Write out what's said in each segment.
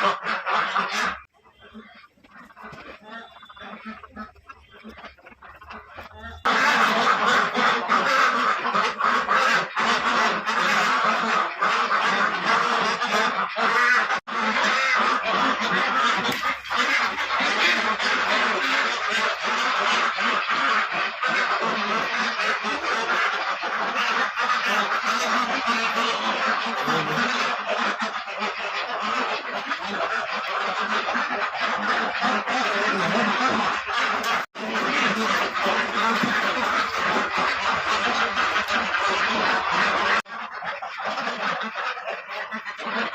Ha ha ha ha ha!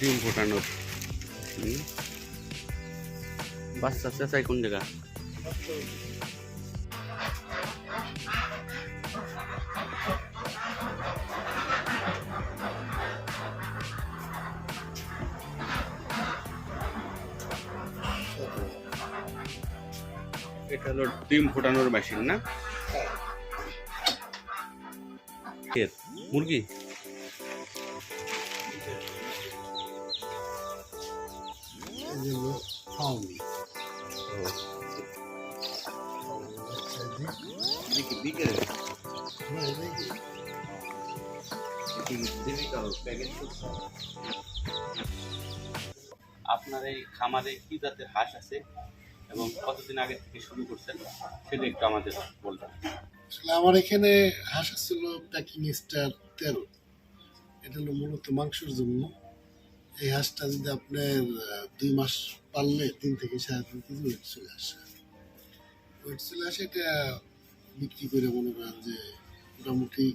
ডিম ফোটানোর। বাচ্চা চেঁচাই কোন জায়গা এটা হলো ডিম ফোটানোর মেশিন না? এর। মুরগি? আপনার এই খামারে কি জাতের হাঁস আছে এবং কতদিন আগে থেকে শুরু করছেন, সেটা একটু আমাদের বলবেন। আসলে আমার এখানে হাঁস ছিল প্যাকিং স্টার তেরো। এটা হলো মূলত মাংসের জন্য। এই হাঁসটা যদি আপনার দুই মাস পারলে তিন থেকে সাড়ে তিন কেজি ওয়েট চলে আসে। ওয়েট চলে আসে এটা বিক্রি করে মনে করেন যে মোটামুটি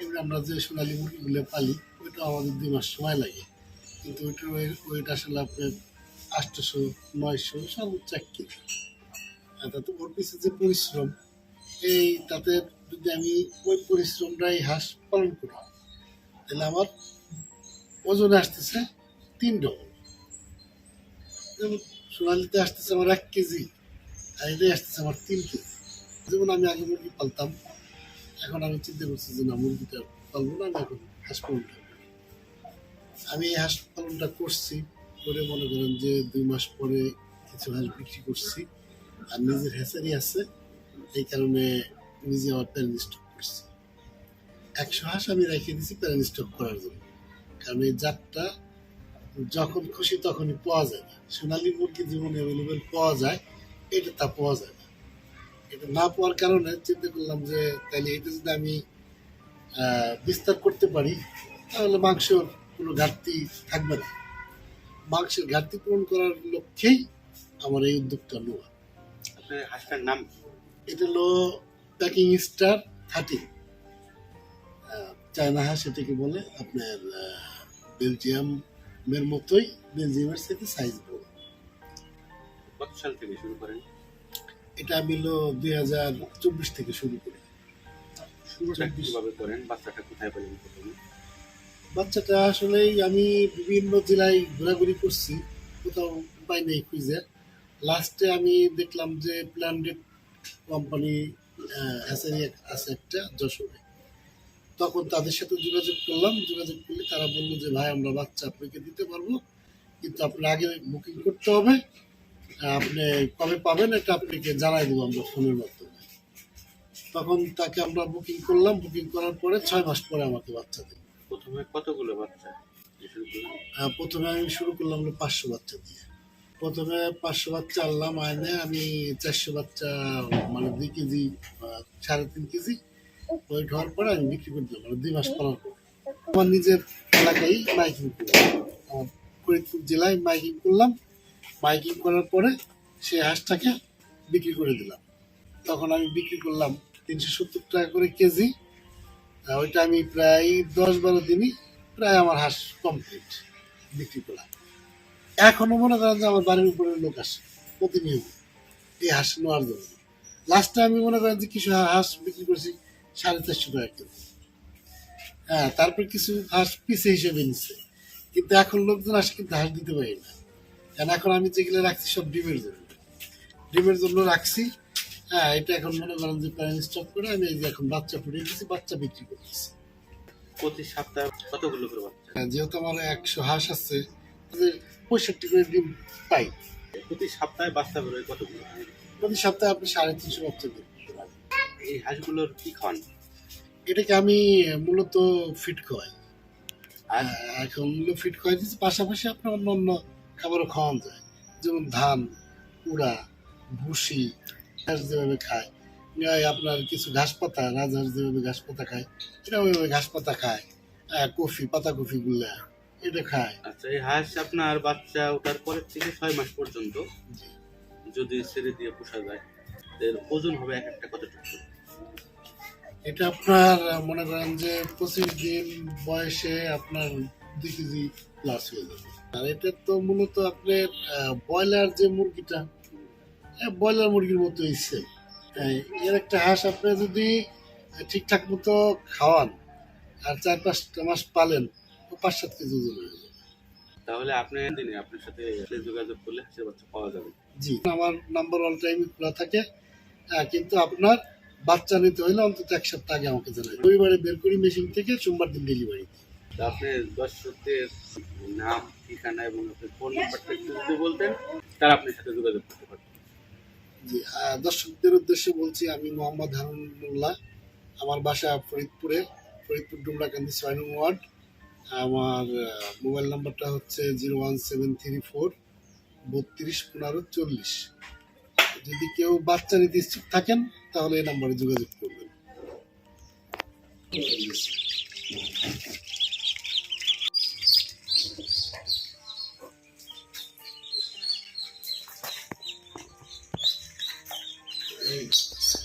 এমনি আমরা যে সোনালী মুরগিগুলো পালি ওইটা আমাদের দুই মাস সময় লাগে। কিন্তু ওইটার ওয়েট আসলে আপনার আটশোশো নয়শো, সর্বোচ্চ এক কেজি। তাতে ওর পিছিয়ে যে পরিশ্রম এই তাতে যদি আমি ওই পরিশ্রমটাই হাঁস পালন করি, তাহলে আমার ওজনে আসতেছে তিন ডবল সোনালিতে আসতেছে আমার এক কেজি আর এটাই আসতেছে আমার তিন কেজি যেমন আমি আগে মুরগি পালতাম, এখন আমি চিন্তা করছি যে না, মুরগিটা পালবো না, আমি এখন হাঁস পালনটা। আমি এই হাঁস পালনটা করছি করে মনে করেন যে দুই মাস পরে কিছু হাঁস বিক্রি করছি, আর নিজের হ্যাচারি আছে এই কারণে নিজে আমার প্যারেন্ট স্টক করছি। একশো হাঁস আমি রেখে দিছি প্যারেন্ট স্টক করার জন্য। কারণ এই জাতটা যখন খুশি তখনই পাওয়া যায় না। সোনালী মুরগি জীবনে অ্যাভেলেবেল পাওয়া যায়, এটা তা পাওয়া যায় না। এটা না পাওয়ার কারণে চিন্তা করলাম যে তাইলে এটা যদি আমি বিস্তার করতে পারি, তাহলে মাংসর কোনো ঘাটতি থাকবে না। মাংসের ঘাটতি পূরণ করার লক্ষ্যেই আমার এই উদ্যোগটা নেওয়া। হাঁসটার নাম? এটা হলো প্যাকিং স্টার থার্টি চায়না হাঁস এটাকে বলে আপনার বেলজিয়ামের মতোই বেলজিয়ামের সাথে সাইজ বড় কত সাল থেকে শুরু করেন? এটা আমি হলো দুই হাজার চব্বিশ থেকে শুরু করি। শুরুটা কীভাবে করেন? বাচ্চাটা কোথায় পেলেন প্রথমে বাচ্চাটা আসলেই আমি বিভিন্ন জেলায় ঘোরাঘুরি করছি কোথাও পাই নাই খুঁজে। লাস্টে আমি দেখলাম যে প্ল্যান্ডেড কোম্পানি হ্যাসারি আছে একটা যশোরে। তখন তাদের সাথে যোগাযোগ করলাম। যোগাযোগ করলে তারা বলল যে ভাই আমরা বাচ্চা আপনাকে দিতে পারব কিন্তু আপনার আগে বুকিং করতে হবে। আপনি কবে পাবেন এটা আপনাকে জানাই দেবো আমরা ফোনের মাধ্যমে। তখন তাকে আমরা বুকিং করলাম। বুকিং করার পরে ছয় মাস পরে আমাকে বাচ্চা দিল। প্রথমে কতগুলো বাচ্চা? প্রথমে আমি শুরু করলাম পাঁচশো বাচ্চা দিয়ে। প্রথমে পাঁচশো বাচ্চা আনলাম আইনে আমি চারশো বাচ্চা মানে দুই কেজি সাড়ে তিন কেজি ওয়েট হওয়ার পরে আমি বিক্রি করে দিলাম মানে দুই মাস পালন আমার নিজের এলাকায় মাইকিং করলাম। আমার ফরিদপুর জেলায় মাইকিং করলাম। মাইকিং করার পরে সেই হাঁসটাকে বিক্রি করে দিলাম। তখন আমি বিক্রি করলাম তিনশো সত্তর টাকা করে কেজি। ওইটা আমি প্রায় দশ বারো দিনই প্রায় আমার হাঁস কমপ্লিট বিক্রি করা এখনও মনে করেন যে আমার বাড়ির উপরে লোক আসে প্রতিনিয়ত এই হাঁস নেওয়ার জন্য। লাস্টে আমি মনে করেন যে কিছু হাঁস বিক্রি করছি সাড়ে চারশো টাকা কেজি হ্যাঁ তারপর কিছু হাঁস পিসে হিসেবে নিচ্ছে। কিন্তু এখন লোকজন আসে কিন্তু হাঁস দিতে পারি না। কারণ এখন আমি যেগুলো রাখছি সব ডিমের জন্য। ডিমের জন্য রাখছি। হ্যাঁ এটা এখন মনে করেন যে প্যারেন্ট স্টক করে আমি এই যে এখন বাচ্চা ফুটিয়ে দিচ্ছি বাচ্চা বিক্রি করতেছি। প্রতি সপ্তাহে কতগুলো করে বাচ্চা? হ্যাঁ, যেহেতু আমার একশো হাঁস আছে পঁয়ষট্টি করে ডিম পাই। প্রতি সপ্তাহে বাচ্চা বেরোয় কতগুলো? প্রতি সপ্তাহে আপনি সাড়ে তিনশো বাচ্চা পারেন এই হাঁসগুলোর কি খান? এটাকে আমি মূলত ফিট খাওয়াই আর? এখন মূলত ফিট খাওয়াই দিচ্ছি পাশাপাশি আপনার অন্য অন্য খাবারও খাওয়ানো যায়। যেমন ধান কুড়া ভুসি ঘাস যেভাবে খায়। আপনার কিছু ঘাস পাতা রাজহাঁস যেভাবে ঘাস পাতা খায় ওইভাবে ঘাস পাতা খায়। কফি পাতা কফি গুলা। এটা খায় আচ্ছা এই হাঁস আপনার বাচ্চা ওঠার পরের থেকে ছয় মাস পর্যন্ত যদি ছেড়ে দিয়ে পোষা যায় এর ওজন হবে এক একটা কতটুকু? এটা আপনার মনে করেন যে পঁচিশ দিন বয়সে আপনার দুই কেজি প্লাস হয়ে যাবে। আর এটা তো মূলত আপনার ব্রয়লার যে মুরগিটা ব্রয়লার মুরগির মতো ইচ্ছে এর একটা হাঁস আপনি যদি ঠিকঠাক মতো খাওয়ান আর চার পাঁচটা মাস পালেন পাঁচ সাত কেজি ওজন তাহলে আপনি দিনে আপনার সাথে যোগাযোগ করলে হাঁসের বাচ্চা পাওয়া যাবে। জি আমার নাম্বার অল টাইমই খোলা থাকে। কিন্তু আপনার বাচ্চা নিতে হলে অন্তত এক সপ্তাহ আগে আমাকে জানাই রবিবারে বের করি মেশিন থেকে সোমবার দিন ডেলিভারি তা। আপনি দর্শকদের নাম ঠিকানা এবং আপনার ফোন নাম্বারটা একটু যদি বলতেন তারা আপনার সাথে যোগাযোগ করতে পারতেন জি দর্শকদের উদ্দেশ্যে বলছি আমি মোহাম্মদ হারুনুল্লাহ। আমার বাসা ফরিদপুরে ফরিদপুর ডুমরাকান্দি ছয় নং ওয়ার্ড। আমার মোবাইল নাম্বারটা হচ্ছে zero one seven three four বত্রিশ পনেরো চল্লিশ যদি কেউ বাচ্চা নিতে ইচ্ছুক থাকেন, তাহলে এই নাম্বারে যোগাযোগ করবেন Thanks.